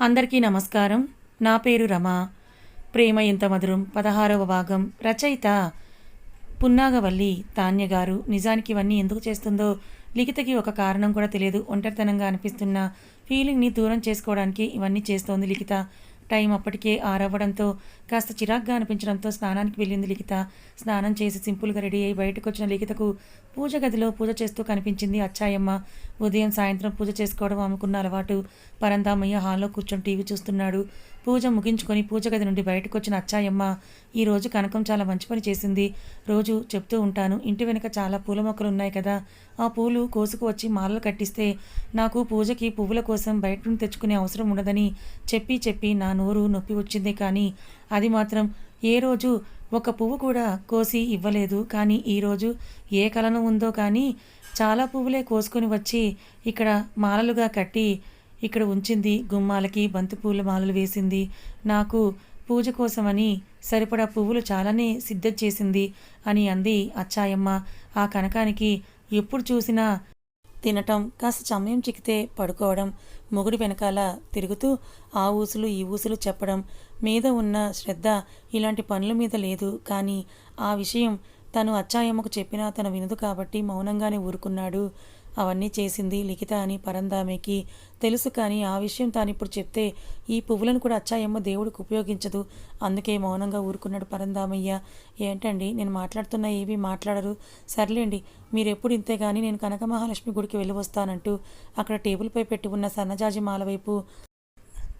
అందరికీ నమస్కారం. నా పేరు రమ. ప్రేమ ఎంత మధురం. పదహారవ భాగం. రచయిత పున్నాగవల్లి తాన్య గారు నిజానికి ఇవన్నీ ఎందుకు చేస్తుందో లిఖితకి ఒక కారణం కూడా తెలియదు. ఒంటరితనంగా అనిపిస్తున్న ఫీలింగ్ని దూరం చేసుకోవడానికి ఇవన్నీ చేస్తోంది లిఖిత. టైం అప్పటికే ఆరవ్వడంతో కాస్త చిరాగ్గా అనిపించడంతో స్నానానికి వెళ్ళింది లిఖిత. స్నానం చేసి సింపుల్గా రెడీ అయి బయటకు వచ్చిన లిఖితకు పూజ గదిలో పూజ చేస్తూ కనిపించింది అచ్చాయమ్మ. ఉదయం సాయంత్రం పూజ చేసుకోవడం ఆమెకున్న అలవాటు. పరందామయ్య హాల్లో కూర్చొని టీవీ చూస్తున్నాడు. పూజ ముగించుకొని పూజ గది నుండి బయటకు వచ్చిన అచ్చాయమ్మ ఈరోజు కనకం చాలా మంచి పని చేసింది. రోజు చెప్తూ ఉంటాను. ఇంటి వెనుక చాలా పూల మొక్కలు ఉన్నాయి కదా. ఆ పూలు కోసుకు వచ్చి మాలలు కట్టిస్తే నాకు పూజకి పువ్వుల కోసం బయట నుండి తెచ్చుకునే అవసరం ఉండదని చెప్పి చెప్పి నా నోరు నొప్పి వచ్చింది కానీ అది మాత్రం ఏ రోజు ఒక పువ్వు కూడా కోసి ఇవ్వలేదు. కానీ ఈరోజు ఏ కలను ఉందో కానీ చాలా పువ్వులే కోసుకొని వచ్చి ఇక్కడ మాలలుగా కట్టి ఇక్కడ ఉంచింది. గుమ్మాలకి బంతిపూల మాలలు వేసింది. నాకు పూజ కోసమని సరిపడా పువ్వులు చాలానే సిద్ధం చేసింది అని అంది అచ్చాయమ్మ. ఆ కనకానికి ఎప్పుడు చూసినా తినటం కాస్త సమయం చిక్కితే పడుకోవడం మొగుడు వెనకాల తిరుగుతూ ఆ ఊసులు ఈ ఊసులు చెప్పడం మీద ఉన్న శ్రద్ధ ఇలాంటి పనుల మీద లేదు. కానీ ఆ విషయం తను అచ్చాయమ్మకు చెప్పినా తను వినదు కాబట్టి మౌనంగానే ఊరుకున్నాడు. అవన్నీ చేసింది లిఖిత అని పరందామెకి తెలుసు కానీ ఆ విషయం తాను ఇప్పుడు చెప్తే ఈ పువ్వులను కూడా అచ్చాయమ్మ దేవుడికి ఉపయోగించదు. అందుకే మౌనంగా ఊరుకున్నాడు పరందామయ్య ఏంటండి నేను మాట్లాడుతున్నా ఏవి మాట్లాడరు? సర్లేండి మీరు ఎప్పుడు ఇంతే కానీ నేను కనక మహాలక్ష్మి గుడికి వెళ్ళి వస్తానంటూ అక్కడ టేబుల్పై పెట్టి ఉన్న సన్నజాజి మాల వైపు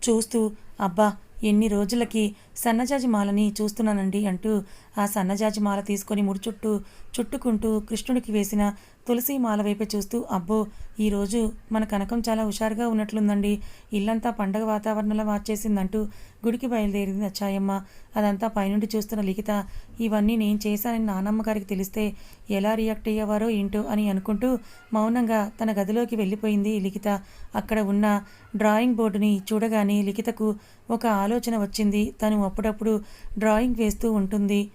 చూస్తూ అబ్బా ఎన్ని రోజులకి సన్నజాజి మాలని చూస్తున్నానండి అంటూ ఆ సన్నజాజి మాల తీసుకొని ముడి చుట్టూ చుట్టుకుంటూ కృష్ణుడికి వేసిన తులసి మాల వైపు చూస్తూ అబ్బో ఈరోజు మన కనకం చాలా హుషారుగా ఉన్నట్లుందండి. ఇల్లంతా పండగ వాతావరణంలో మార్చేసిందంటూ గుడికి బయలుదేరింది అచ్చాయమ్మ. అదంతా పైనుండి చూస్తున్న లిఖిత ఇవన్నీ నేను చేశానని నానమ్మ గారికి తెలిస్తే ఎలా రియాక్ట్ అయ్యేవారో ఏంటో అని అనుకుంటూ మౌనంగా తన గదిలోకి వెళ్ళిపోయింది లిఖిత. అక్కడ ఉన్న డ్రాయింగ్ బోర్డుని చూడగానే లిఖితకు ఒక ఆలోచన వచ్చింది. తను అప్పుడప్పుడు డ్రాయింగ్ వేస్తూ ఉంటుంది.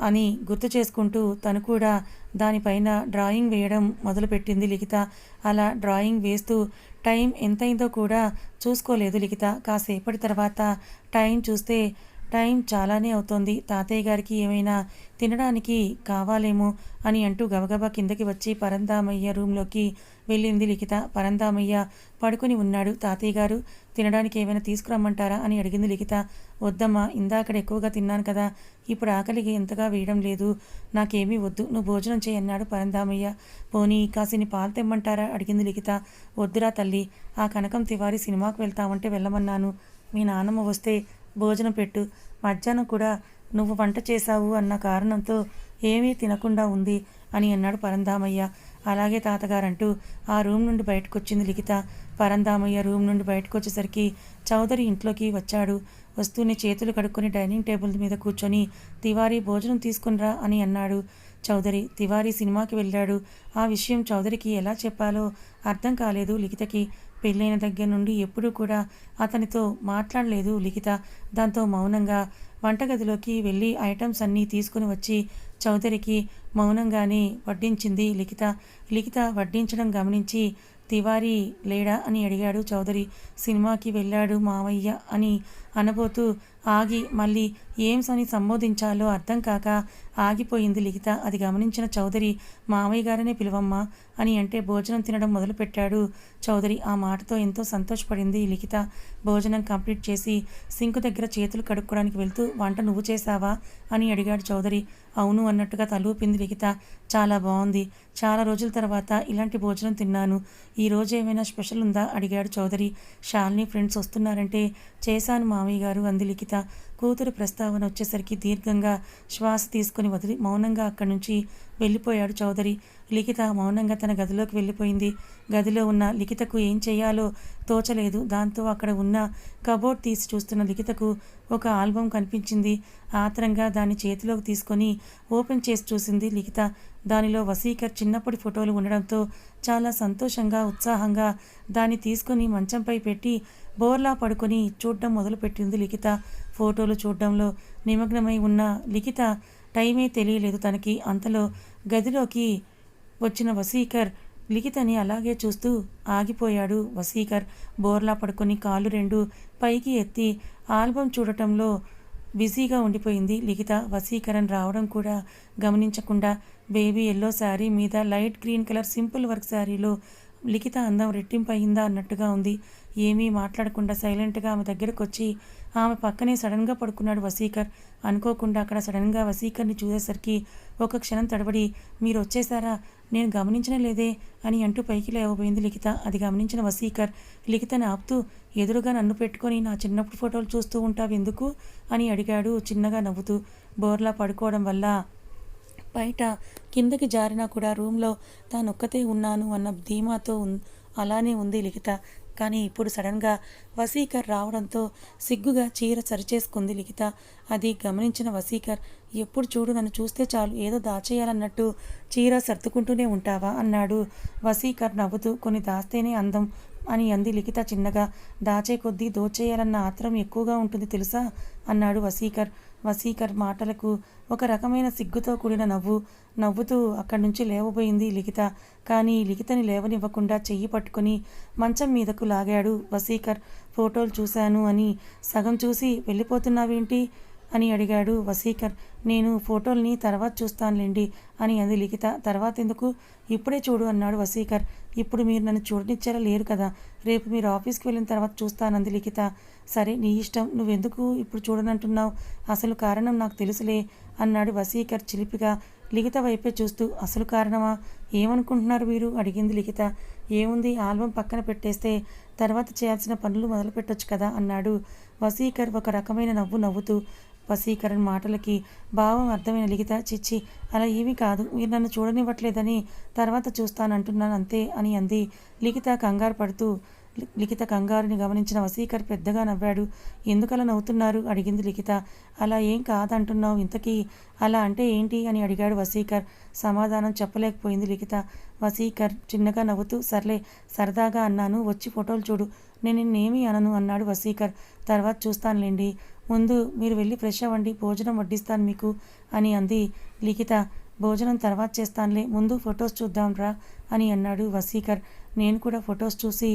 అని గుర్తు చేసుకుంటూ తను కూడా దానిపైన డ్రాయింగ్ వేయడం మొదలుపెట్టింది లిఖిత. అలా డ్రాయింగ్ వేస్తూ టైం ఎంతైందో కూడా చూసుకోలేదు లిఖిత. కాసేపటి తర్వాత టైం చూస్తే టైం చాలానే అవుతోంది. తాతయ్య గారికి ఏమైనా తినడానికి కావాలేమో అని అంటూ గబగబా కిందకి వచ్చి పరందామయ్య రూమ్లోకి వెళ్ళింది లిఖిత. పరందామయ్య పడుకొని ఉన్నాడు. తాతయ్య గారు తినడానికి ఏమైనా తీసుకురమ్మంటారా? అని అడిగింది లిఖిత. వద్దమ్మా ఇందాకడ ఎక్కువగా తిన్నాను కదా ఇప్పుడు ఆకలికి ఎంతగా వేయడం లేదు. నాకేమీ వద్దు నువ్వు భోజనం చేయన్నాడు పరందామయ్య. పోనీ కాసిని పాలు తెమ్మంటారా? అడిగింది లిఖిత. వద్దురా తల్లి ఆ కనకం తివారి సినిమాకు వెళ్తామంటే వెళ్ళమన్నాను. మీ నాన్నమ్మ వస్తే భోజనం పెట్టు. మధ్యాహ్నం కూడా నువ్వు వంట చేశావు అన్న కారణంతో ఏమీ తినకుండా ఉంది అని అన్నాడు పరంధామయ్య. అలాగే తాతగారంటూ ఆ రూమ్ నుండి బయటకొచ్చింది లిఖిత. పరంధామయ్య రూమ్ నుండి బయటకు వచ్చేసరికి చౌదరి ఇంట్లోకి వచ్చాడు. వస్తూనే చేతులు కడుక్కొని డైనింగ్ టేబుల్ మీద కూర్చొని తివారీ భోజనం తీసుకునిరా అని అన్నాడు చౌదరి. తివారీ సినిమాకి వెళ్ళాడు. ఆ విషయం చౌదరికి ఎలా చెప్పాలో అర్థం కాలేదు లిఖితకి. పెళ్ళైన దగ్గర నుండి ఎప్పుడూ కూడా అతనితో మాట్లాడలేదు లిఖిత. దాంతో మౌనంగా వంటగదిలోకి వెళ్ళి ఐటమ్స్ అన్నీ తీసుకుని వచ్చి చౌదరికి మౌనంగానే వడ్డించింది లిఖిత. లిఖిత వడ్డించడం గమనించి తివారీ లేడా? అని అడిగాడు చౌదరి. సినిమాకి వెళ్ళాడు మావయ్య అని అనబోతూ ఆగి మళ్ళీ ఏమ్స్ అని సంబోధించాలో అర్థం కాక ఆగిపోయింది లిఖిత. అది గమనించిన చౌదరి మామయ్య గారనే పిలువమ్మా అని అంటే భోజనం తినడం మొదలుపెట్టాడు చౌదరి. ఆ మాటతో ఎంతో సంతోషపడింది లిఖిత. భోజనం కంప్లీట్ చేసి సింకు దగ్గర చేతులు కడుక్కోవడానికి వెళ్తూ వంట నువ్వు చేశావా? అని అడిగాడు చౌదరి. అవును అన్నట్టుగా తలూపింది లిఖిత. చాలా బాగుంది చాలా రోజుల తర్వాత ఇలాంటి భోజనం తిన్నాను. ఈ రోజు ఏమైనా స్పెషల్ ఉందా? అడిగాడు చౌదరి. షాల్ని ఫ్రెండ్స్ వస్తున్నారంటే చేశాను మామయ్య గారు అంది లిఖిత కూతురు ప్రస్తావన వచ్చేసరికి దీర్ఘంగా శ్వాస తీసుకుని వదిలి మౌనంగా అక్కడి నుంచి వెళ్ళిపోయాడు చౌదరి. లిఖిత మౌనంగా తన గదిలోకి వెళ్ళిపోయింది. గదిలో ఉన్న లిఖితకు ఏం చేయాలో తోచలేదు. దాంతో అక్కడ ఉన్న కబోర్డ్ తీసి చూస్తున్న లిఖితకు ఒక ఆల్బం కనిపించింది. ఆత్రంగా దాన్ని చేతిలోకి తీసుకొని ఓపెన్ చేసి చూసింది లిఖిత. దానిలో వసీకర్ చిన్నప్పటి ఫోటోలు ఉండడంతో చాలా సంతోషంగా ఉత్సాహంగా దాన్ని తీసుకొని మంచంపై పెట్టి బోర్లా పడుకొని చూడడం మొదలుపెట్టింది లిఖిత. ఫోటోలు చూడడంలో నిమగ్నమై ఉన్న లిఖిత టైమే తెలియలేదు తనకి. అంతలో గదిలోకి వచ్చిన వసీకర్ లిఖితని అలాగే చూస్తూ ఆగిపోయాడు. వసీకర్ బోర్లా పడుకొని కాళ్ళు రెండు పైకి ఎత్తి ఆల్బం చూడటంలో బిజీగా ఉండిపోయింది లిఖిత. వసీకరణ్ రావడం కూడా గమనించకుండా బేబీ ఎల్లో శారీ మీద light green colour simple work శారీలో లిఖిత అందం రెట్టింపు అయిందా అన్నట్టుగా ఉంది. ఏమీ మాట్లాడకుండా సైలెంట్గా ఆమె దగ్గరకు వచ్చి ఆమె పక్కనే సడన్గా పడుకున్నాడు వసీకర్. అనుకోకుండా అక్కడ సడన్గా వసీకర్ని చూసేసరికి ఒక క్షణం తడబడి మీరు వచ్చేసారా? నేను గమనించనే లేదే అని అంటూ పైకి లేవబోయింది లిఖిత. అది గమనించిన వసీకర్ లిఖితని ఆపుతూ ఎదురుగా నన్ను పెట్టుకొని నా చిన్నప్పుడు ఫోటోలు చూస్తూ ఉంటావు ఎందుకు? అని అడిగాడు చిన్నగా నవ్వుతూ. బోర్లా పడుకోవడం వల్ల బయట కిందకి జారినా కూడా రూమ్లో తానొక్కతే ఉన్నాను అన్న ధీమాతో అలానే ఉంది లిఖిత. కానీ ఇప్పుడు సడన్గా వసీకర్ రావడంతో సిగ్గుగా చీర సరిచేసుకుంది లిఖిత. అది గమనించిన వసీకర్ ఎప్పుడు చూడు నన్ను చూస్తే చాలు ఏదో దాచేయాలన్నట్టు చీర సర్దుకుంటూనే ఉంటావా? అన్నాడు. వసీకర్ నవ్వుతూ కొన్ని దాస్తేనే అందం అని అంది లిఖిత చిన్నగా. దాచే కొద్దీ దోచేయాలన్న ఆత్రం ఎక్కువగా ఉంటుంది తెలుసా? అన్నాడు వసీకర్. వసీకర్ మాటలకు ఒక రకమైన సిగ్గుతో కూడిన నవ్వు నవ్వుతూ అక్కడి నుంచి లేవబోయింది లిఖిత. కానీ లిఖితని లేవనివ్వకుండా చెయ్యి పట్టుకుని మంచం మీదకు లాగాడు. వసీకర్ ఫోటోలు చూశాను అని సగం చూసి వెళ్ళిపోతున్నావేంటి? అని అడిగాడు వసీకర్ నేను ఫోటోల్ని తర్వాత చూస్తానులేండి అని అంది లిఖిత. తర్వాత ఎందుకు? ఇప్పుడే చూడు అన్నాడు వసీకర్ ఇప్పుడు మీరు నన్ను చూడనిచ్చేలా లేరు కదా. రేపు మీరు ఆఫీస్కి వెళ్ళిన తర్వాత చూస్తానంది లిఖిత. సరే నీ ఇష్టం. నువ్వెందుకు ఇప్పుడు చూడనంటున్నావు? అసలు కారణం నాకు తెలుసులే అన్నాడు వసీకర్ చిలిపిగా. లిఖిత వైపే చూస్తూ అసలు కారణమా? ఏమనుకుంటున్నారు మీరు? అడిగింది లిఖిత. ఏముంది? ఆల్బం పక్కన పెట్టేస్తే తర్వాత చేయాల్సిన పనులు మొదలు పెట్టొచ్చు కదా అన్నాడు వసీకర్ ఒక రకమైన నవ్వు నవ్వుతూ. వసీకరణ్ మాటలకి భావం అర్థమైన లిఖిత చిచ్చి అలా ఏమీ కాదు. మీరు నన్ను చూడనివ్వట్లేదని తర్వాత చూస్తానంటున్నాను అంతే అని అంది. లిఖిత కంగారు పడుతూ లి- లిఖిత కంగారుని గమనించిన వసీకర్ పెద్దగా నవ్వాడు. ఎందుకలా నవ్వుతున్నారు? అడిగింది లిఖిత. అలా ఏం కాదంటున్నావు ఇంతకీ. అలా అంటే ఏంటి? అని అడిగాడు వసీకర్ సమాధానం చెప్పలేకపోయింది లిఖిత. వసీకర్ చిన్నగా నవ్వుతూ సర్లే సరదాగా అన్నాను. వచ్చి ఫోటోలు చూడు. నేను నిన్నేమీ అనను అన్నాడు వసీకర్ తర్వాత చూస్తానులేండి. ముందు మీరు వెళ్ళి ఫ్రెష్ అవ్వండి భోజనం వడ్డిస్తాను మీకు అని అంది. లిఖిత భోజనం తర్వాత చేస్తానులే ముందు ఫొటోస్ చూద్దాంరా అని అన్నాడు వసీకర్. నేను కూడా ఫొటోస్ చూసి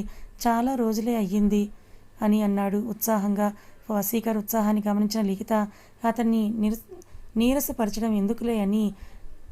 చాలా రోజులే అయ్యింది అని అన్నాడు ఉత్సాహంగా. వసీకర్ ఉత్సాహాన్ని గమనించిన లిఖిత అతన్ని నిర నీరసపరచడం ఎందుకులే అని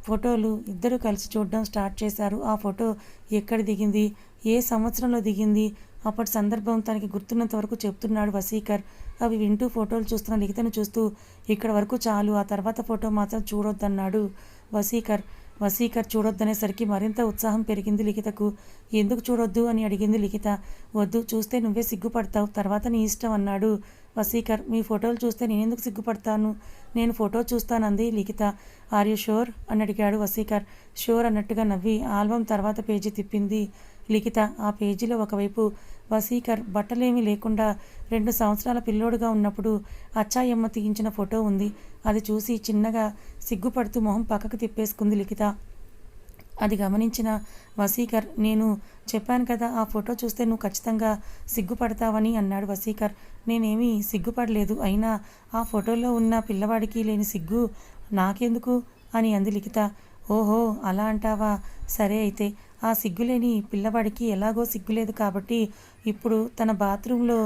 ఫోటోలు ఇద్దరు కలిసి చూడడం స్టార్ట్ చేశారు. ఆ ఫోటో ఎక్కడ దిగింది? ఏ సంవత్సరంలో దిగింది? అప్పటి సందర్భం తనకి గుర్తున్నంత వరకు చెప్తున్నాడు వసీకర్ అవి వింటూ ఫోటోలు చూస్తున్న లిఖితను చూస్తూ ఇక్కడ వరకు చాలు ఆ తర్వాత ఫోటో మాత్రం చూడొద్దన్నాడు వసీకర్ వసీకర్ చూడొద్దనేసరికి మరింత ఉత్సాహం పెరిగింది లిఖితకు. ఎందుకు చూడొద్దు? అని అడిగింది లిఖిత. వద్దు చూస్తే నువ్వే సిగ్గుపడతావు తర్వాత నీ ఇష్టం అన్నాడు వసీకర్ మీ ఫోటోలు చూస్తే నేనెందుకు సిగ్గుపడతాను? నేను ఫోటో చూస్తానంది లిఖిత. Are you sure? అని అడిగాడు వసీకర్ షోర్ అన్నట్టుగా నవ్వి ఆల్బం తర్వాత పేజీ తిప్పింది. లిఖిత. ఆ పేజీలో ఒకవైపు వసీకర్ బట్టలేమీ లేకుండా రెండు సంవత్సరాల పిల్లోడుగా ఉన్నప్పుడు అచ్చాయమ్మ తీయించిన ఫోటో ఉంది. అది చూసి చిన్నగా సిగ్గుపడుతూ మొహం పక్కకు తిప్పేసుకుంది లిఖిత. అది గమనించిన వసీకర్ నేను చెప్పాను కదా ఆ ఫోటో చూస్తే నువ్వు ఖచ్చితంగా సిగ్గుపడతావని అన్నాడు వసీకర్. నేనేమీ సిగ్గుపడలేదు అయినా ఆ ఫోటోలో ఉన్న పిల్లవాడికి లేని సిగ్గు నాకెందుకు? అని అంది లిఖిత. ఓహో అలా అంటావా? సరే అయితే ఆ సిగ్గులేని పిల్లవాడికి ఎలాగో సిగ్గులేదు కాబట్టి ఇప్పుడు తన బాత్రూంలో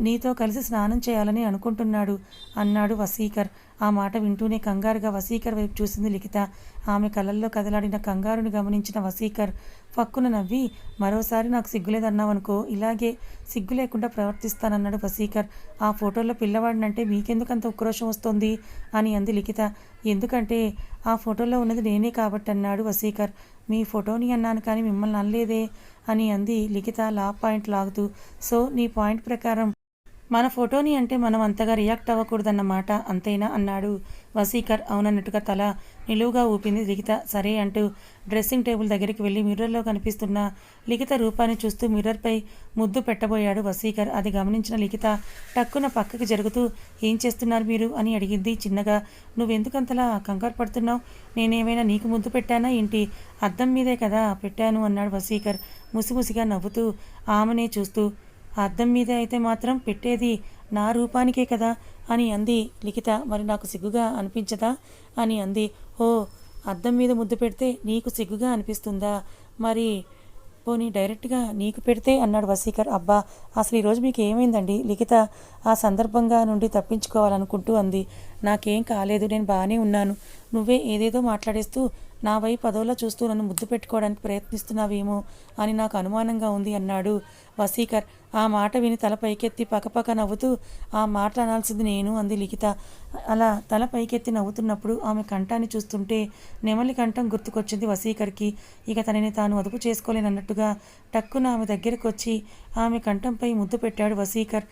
నీతో కలిసి స్నానం చేయాలని అనుకుంటున్నాడు అన్నాడు వసీకర్. ఆ మాట వింటూనే కంగారుగా వసీకర్ వైపు చూసింది లిఖిత. ఆమె కళ్ళల్లో కదలాడిన కంగారుని గమనించిన వసీకర్ ఫక్కున నవ్వి మరోసారి నాకు సిగ్గులేదన్నావనుకో ఇలాగే సిగ్గు లేకుండా ప్రవర్తిస్తానన్నాడు వసీకర్. ఆ ఫోటోలో పిల్లవాడినంటే మీకెందుకు అంత ఉక్రోషం వస్తుంది? అని అంది లిఖిత. ఎందుకంటే ఆ ఫోటోలో ఉన్నది నేనే కాబట్టి అన్నాడు వసీకర్. మీ ఫోటోని అన్నాను కానీ మిమ్మల్ని అనలేదే? అని అంది లిఖిత లా పాయింట్ లాగుతూ. సో నీ పాయింట్ ప్రకారం మన ఫోటోని అంటే మనం అంతగా రియాక్ట్ అవ్వకూడదన్నమాట అంతేనా అన్నాడు వసీకర్ అవునన్నట్టుగా తల నిలువుగా ఊపింది లిఖిత. సరే అంటూ డ్రెస్సింగ్ టేబుల్ దగ్గరికి వెళ్ళి మిర్రర్లో కనిపిస్తున్న లిఖిత రూపాన్ని చూస్తూ మిర్రర్పై ముద్దు పెట్టబోయాడు వసీకర్. అది గమనించిన లిఖిత టక్కున పక్కకి జరుగుతూ ఏం చేస్తున్నారు మీరు? అని అడిగింది చిన్నగా. నువ్వెందుకంతలా కంగారు పడుతున్నావు? నేనేమైనా నీకు ముద్దు పెట్టానా? ఏంటి? అద్దం మీదే కదా పెట్టాను అన్నాడు వసీకర్ ముసిముసిగా నవ్వుతూ ఆమెనే చూస్తూ ఆ అద్దం మీద అయితే మాత్రం పెట్టేది నా రూపానికే కదా అని అంది లిఖిత. మరి నాకు సిగ్గుగా అనిపించదా అని అంది. ఓ అద్దం మీద ముద్దు పెడితే నీకు సిగ్గుగా అనిపిస్తుందా? మరి పోనీ డైరెక్ట్గా నీకు పెడితే అన్నాడు వసీకర్ అబ్బా అసలు ఈరోజు మీకు ఏమైందండి? లిఖిత ఆ సందర్భంగా నుండి తప్పించుకోవాలనుకుంటూ అంది. నాకేం కాలేదు నేను బాగానే ఉన్నాను. నువ్వే ఏదేదో మాట్లాడేస్తూ నా వైపు పదవులో చూస్తూ నన్ను ముద్దు పెట్టుకోవడానికి ప్రయత్నిస్తున్నావేమో అని నాకు అనుమానంగా ఉంది అన్నాడు వసీకర్ ఆ మాట విని తల పైకెత్తి పక్కపక్క నవ్వుతూ ఆ మాట అనాల్సింది నేను అంది లిఖిత. అలా తల పైకెత్తి నవ్వుతున్నప్పుడు ఆమె కంఠాన్ని చూస్తుంటే నెమలి కంఠం గుర్తుకొచ్చింది వసీకర్కి ఇక తనని తాను అదుపు చేసుకోలేనన్నట్టుగా టక్కున ఆమె దగ్గరకు వచ్చి ఆమె కంఠంపై ముద్దు పెట్టాడు వసీకర్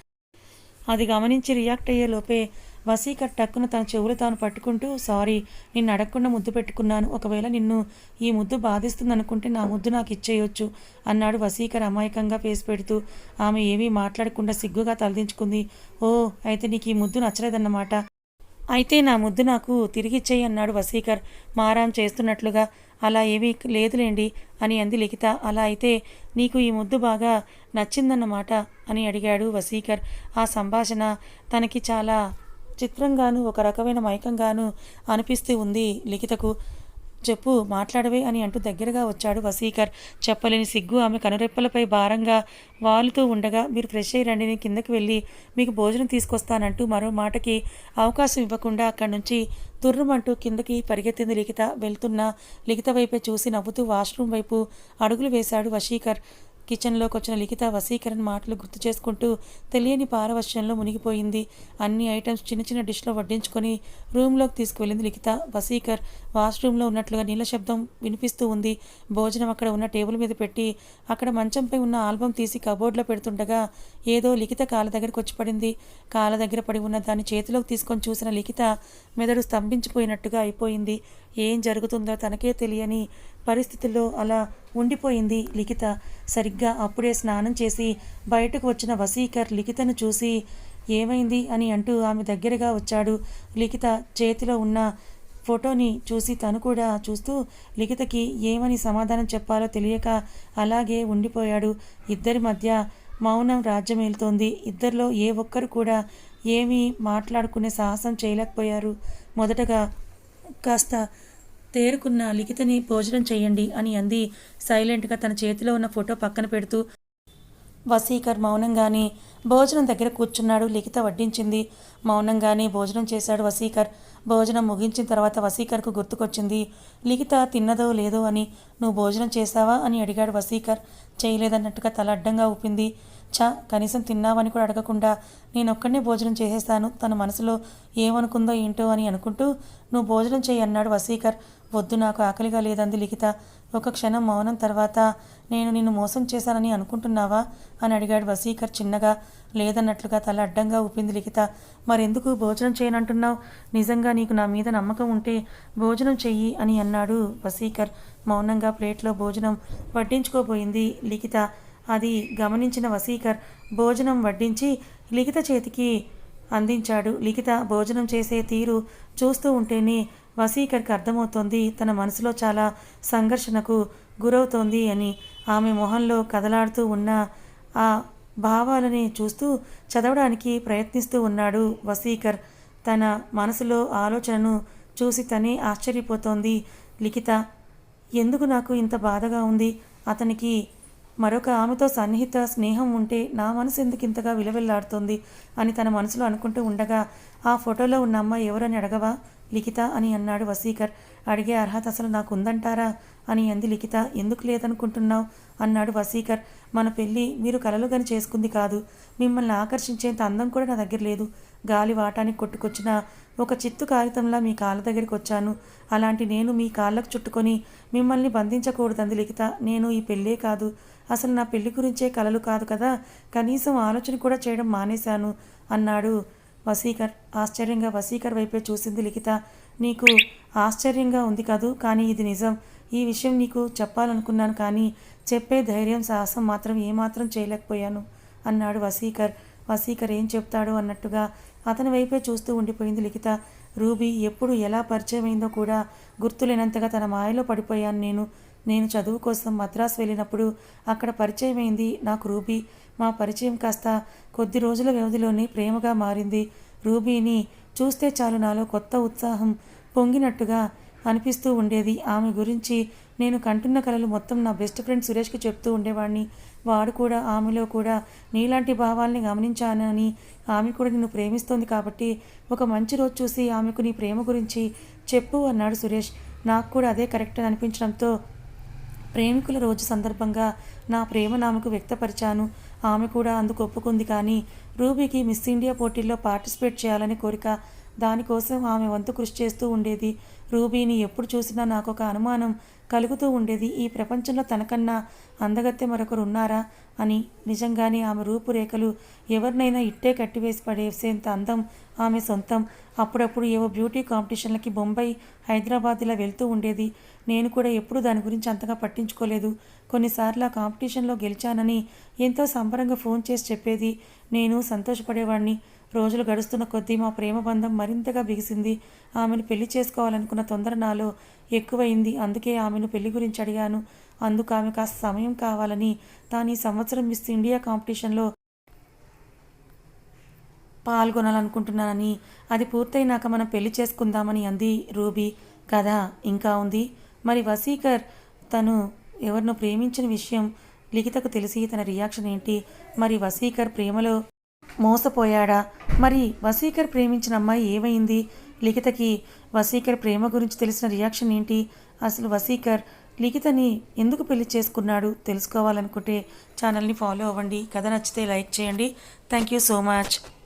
అది గమనించి రియాక్ట్ అయ్యే లోపే వసీకర్ టక్కున తన చెవులు తాను పట్టుకుంటూ సారీ నిన్ను అడగకుండా ముద్దు పెట్టుకున్నాను. ఒకవేళ నిన్ను ఈ ముద్దు బాధిస్తుందనుకుంటే నా ముద్దు నాకు ఇచ్చేయొచ్చు అన్నాడు వసీకర్ అమాయకంగా ఫేస్ పెడుతూ. ఆమె ఏమీ మాట్లాడకుండా సిగ్గుగా తలదించుకుంది. ఓ అయితే నీకు ఈ ముద్దు నచ్చలేదన్నమాట. అయితే నా ముద్దు నాకు తిరిగిచ్చేయి అన్నాడు వసీకర్. మారాం చేస్తున్నట్లుగా. అలా ఏమీ లేదులేండి అని అంది లిఖిత. అలా అయితే నీకు ఈ ముద్దు బాగా నచ్చిందన్నమాట అని అడిగాడు వసీకర్. ఆ సంభాషణ తనకి చాలా చిత్రంగాను ఒక రకమైన మైకంగాను అనిపిస్తూ ఉంది. లిఖితకు చెప్పు మాట్లాడవే అని అంటూ దగ్గరగా వచ్చాడు వసీకర్ చెప్పలేని సిగ్గు ఆమె కనురెప్పలపై భారంగా వాలుతూ ఉండగా మీరు ఫ్రెష్ అయ్యి రండి నేను కిందకి వెళ్ళి మీకు భోజనం తీసుకొస్తానంటూ మరో మాటకి అవకాశం ఇవ్వకుండా అక్కడి నుంచి తుర్రుమంటూ కిందకి పరిగెత్తింది లిఖిత. వెళ్తున్న లిఖిత వైపే చూసి నవ్వుతూ వాష్రూమ్ వైపు అడుగులు వేశాడు వశీకర్. కిచెన్లోకి వచ్చిన లిఖిత వసీకరణ్ మాటలు గుర్తు చేసుకుంటూ తెలియని పారవశ్యంలో మునిగిపోయింది. అన్ని ఐటమ్స్ చిన్న చిన్న డిష్లో వడ్డించుకొని రూమ్లోకి తీసుకువెళ్ళింది లిఖిత వసీకర్ వాష్రూమ్లో ఉన్నట్లుగా నీళ్ళ శబ్దం వినిపిస్తూ ఉంది. భోజనం అక్కడ ఉన్న టేబుల్ మీద పెట్టి అక్కడ మంచంపై ఉన్న ఆల్బమ్ తీసి కబోర్డ్లో పెడుతుండగా ఏదో లిఖిత కాళ్ళ దగ్గరికి వచ్చి పడింది. కాళ్ళ దగ్గర పడి ఉన్న దాన్ని చేతిలోకి తీసుకొని చూసిన లిఖిత మెదడు స్తంభించిపోయినట్టుగా అయిపోయింది. ఏం జరుగుతుందో తనకే తెలియని పరిస్థితుల్లో అలా ఉండిపోయింది లిఖిత. సరిగ్గా అప్పుడే స్నానం చేసి బయటకు వచ్చిన వసీకర్ లిఖితను చూసి ఏమైంది? అని అంటూ ఆమె దగ్గరగా వచ్చాడు. లిఖిత చేతిలో ఉన్న ఫోటోని చూసి తను కూడా చూస్తూ లిఖితకి ఏమని సమాధానం చెప్పాలో తెలియక అలాగే ఉండిపోయాడు. ఇద్దరి మధ్య మౌనం రాజ్యమేలుతోంది. ఇద్దరిలో ఏ ఒక్కరు కూడా ఏమీ మాట్లాడుకునే సాహసం చేయలేకపోయారు. మొదటగా కాస్త తేరుకున్న లిఖితని భోజనం చేయండి అని అంది. సైలెంట్గా తన చేతిలో ఉన్న ఫోటో పక్కన పెడుతూ వసీకర్ మౌనంగానే భోజనం దగ్గర కూర్చున్నాడు లిఖిత వడ్డించింది. మౌనంగానే భోజనం చేశాడు వసీకర్. భోజనం ముగించిన తర్వాత వసీకర్కు గుర్తుకొచ్చింది లిఖిత తిన్నదో లేదో అని నువ్వు భోజనం చేశావా అని అడిగాడు వసీకర్. చేయలేదన్నట్టుగా తల అడ్డంగా ఊపింది. చా కనీసం తిన్నావని కూడా అడగకుండా నేనొక్కడనే భోజనం చేసేస్తాను తన మనసులో ఏమనుకుందో ఏంటో అని అనుకుంటూ నువ్వు భోజనం చేయి అన్నాడు వసీకర్. వద్దు నాకు ఆకలిగా లేదంది లిఖిత. ఒక క్షణం మౌనం తర్వాత నేను నిన్ను మోసం చేశానని అనుకుంటున్నావా? అని అడిగాడు వసీకర్ చిన్నగా. లేదన్నట్లుగా తల అడ్డంగా ఊపింది లిఖిత. మరెందుకు భోజనం చేయనంటున్నావు? నిజంగా నీకు నా మీద నమ్మకం ఉంటే భోజనం చెయ్యి అని అన్నాడు వసీకర్ మౌనంగా ప్లేట్లో భోజనం వడ్డించుకోబోయింది లిఖిత. అది గమనించిన వసీకర్ భోజనం వడ్డించి లిఖిత చేతికి అందించాడు. లిఖిత భోజనం చేసే తీరు చూస్తూ ఉంటేనే వసీకర్కి అర్థమవుతోంది తన మనసులో చాలా సంఘర్షణకు గురవుతోంది అని. ఆమె మొహంలో కదలాడుతూ ఉన్న ఆ భావాలని చూస్తూ చదవడానికి ప్రయత్నిస్తూ ఉన్నాడు వసీకర్ తన మనసులో ఆలోచనను చూసి తనే ఆశ్చర్యపోతోంది. లిఖిత ఎందుకు నాకు ఇంత బాధగా ఉంది? అతనికి మరొక ఆమెతో సన్నిహిత స్నేహం ఉంటే నా మనసు ఎందుకు ఇంతగా విలవిల్లాడుతోంది అని తన మనసులో అనుకుంటూ ఉండగా ఆ ఫోటోలో ఉన్న అమ్మాయి ఎవరని అడగవా? లిఖిత అని అన్నాడు వసీకర్ అడిగే అర్హత అసలు నాకు ఉందంటారా అని అంది లిఖిత. ఎందుకు లేదనుకుంటున్నావు? అన్నాడు వసీకర్ మన పెళ్ళి మీరు కలలుగాని చేసుకుంది కాదు. మిమ్మల్ని ఆకర్షించేంత అందం కూడా నా దగ్గర లేదు. గాలి వాటానికి కొట్టుకొచ్చిన ఒక చిత్తు కాగితంలా మీ కాళ్ళ దగ్గరికి వచ్చాను. అలాంటి నేను మీ కాళ్ళకు చుట్టుకొని మిమ్మల్ని బంధించకూడదంది లిఖిత. నేను ఈ పెళ్ళే కాదు. అసలు నా పెళ్ళి గురించే కలలు కాదు కదా. కనీసం ఆలోచన కూడా చేయడం మానేశాను అన్నాడు వసీకర్ ఆశ్చర్యంగా వసీకర్ వైపే చూసింది లిఖిత. నీకు ఆశ్చర్యంగా ఉంది కదూ? కానీ ఇది నిజం. ఈ విషయం నీకు చెప్పాలనుకున్నాను కానీ చెప్పే ధైర్యం సాహసం మాత్రం ఏమాత్రం చేయలేకపోయాను అన్నాడు వసీకర్ వసీకర్ ఏం చెప్తాడు అన్నట్టుగా అతని వైపే చూస్తూ ఉండిపోయింది లిఖిత. రూబీ ఎప్పుడు ఎలా పరిచయం అయిందో కూడా గుర్తులేనంతగా తన మాయలో పడిపోయాను నేను. నేను చదువు కోసం మద్రాసు వెళ్ళినప్పుడు అక్కడ పరిచయమైంది నాకు రూబీ. మా పరిచయం కాస్త కొద్ది రోజుల వ్యవధిలోనే ప్రేమగా మారింది. రూబీని చూస్తే చాలు నాలో కొత్త ఉత్సాహం పొంగినట్టుగా అనిపిస్తూ ఉండేది. ఆమె గురించి నేను కంటున్న కలలు మొత్తం నా బెస్ట్ ఫ్రెండ్ సురేష్కి చెప్తూ ఉండేవాడిని వాడు కూడా ఆమెలో కూడా నీలాంటి భావాల్ని గమనించానని ఆమె కూడా నిన్ను ప్రేమిస్తోంది కాబట్టి ఒక మంచి రోజు చూసి ఆమెకు నీ ప్రేమ గురించి చెప్పు అన్నాడు సురేష్. నాకు కూడా అదే కరెక్ట్ అని అనిపించడంతో ప్రేమికుల రోజు సందర్భంగా నా ప్రేమ ఆమెకు వ్యక్తపరిచాను. ఆమె కూడా అందుకు ఒప్పుకుంది కానీ రూబీకి మిస్ ఇండియా పోటీల్లో పార్టిసిపేట్ చేయాలని కోరిక దానికోసం ఆమె వంతు కృషి చేస్తూ ఉండేది. రూబీని ఎప్పుడు చూసినా నాకు ఒక అనుమానం కలుగుతూ ఉండేది. ఈ ప్రపంచంలో తనకన్నా అందగత్తె మరొకరు ఉన్నారా అని. నిజంగానే ఆమె రూపురేఖలు ఎవరినైనా ఇట్టే కట్టివేసి పడేసేంత అందం ఆమె సొంతం. అప్పుడప్పుడు ఏవో బ్యూటీ కాంపిటీషన్లకి బొంబాయి హైదరాబాద్ ఇలా వెళ్తూ ఉండేది. నేను కూడా ఎప్పుడూ దాని గురించి అంతగా పట్టించుకోలేదు. కొన్నిసార్లు ఆ కాంపిటీషన్లో గెలిచానని ఎంతో సంబరంగా ఫోన్ చేసి చెప్పేది. నేను సంతోషపడేవాడిని రోజులు గడుస్తున్న కొద్దీ మా ప్రేమ బంధం మరింతగా బిగిసింది. ఆమెను పెళ్ళి చేసుకోవాలనుకున్న తొందర నాలో ఎక్కువైంది. అందుకే ఆమెను పెళ్ళి గురించి అడిగాను. అందుకు ఆమె కాస్త సమయం కావాలని తాను ఈ సంవత్సరం మిస్ ఇండియా కాంపిటీషన్లో పాల్గొనాలనుకుంటున్నానని అది పూర్తయినాక మనం పెళ్ళి చేసుకుందామని అంది రూబీ. కథ ఇంకా ఉంది. మరి వసీకర్ తను ఎవరినో ప్రేమించిన విషయం లిఖితకు తెలిసి తన రియాక్షన్ ఏంటి? మరి వసీకర్ ప్రేమలో మోసపోయాడా? మరి వసీకర్ ప్రేమించిన అమ్మాయి ఏమైంది? లిఖితకి వసీకర్ ప్రేమ గురించి తెలిసిన రియాక్షన్ ఏంటి? అసలు వసీకర్ లిఖితని ఎందుకు పెళ్ళి చేసుకున్నాడు తెలుసుకోవాలనుకుంటే ఛానల్ని ఫాలో అవ్వండి. కథ నచ్చితే లైక్ చేయండి. Thank you so much.